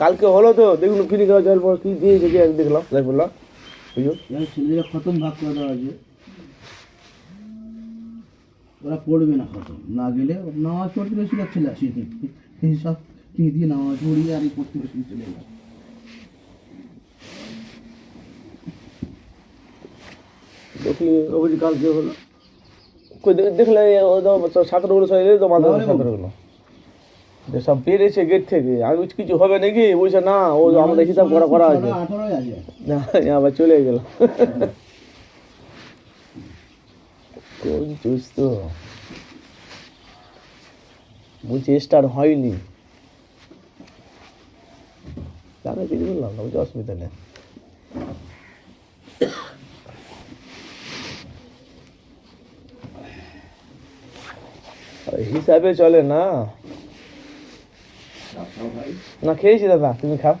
কালকে হলো তো দেখুন ফ্রি খাওয়া যাওয়ার পর কি দিয়ে কি এক দেখলাম। যাই বললাম বুঝলো? ছেলেদের খতম ভাগ করে দেওয়া আছে ওরা পড়বে না খতম। না গেলে নামাজ পড়তে বেশিরভাগ ছেলে আসি। এই সব কি দিয়ে নামাজ পড়িয়ে আর পড়তে বেশি চলে গেল দেখলি অবধি কালকে হলো। দেখলে ছাত্রগুলো সব এলে তো মাথা সব গেট থেকে। আমি কিছু হবে নাকি? বলছে না ও আমাদের হিসাব করা করা আছে। না আবার চলে গেল কোন চুস তো? বলছি স্টার হয়নি। তাহলে কিছু বললাম না বলছি অসুবিধা নেই। হিসাবে চলে না। না খেয়েছি দাদা তুমি খাও।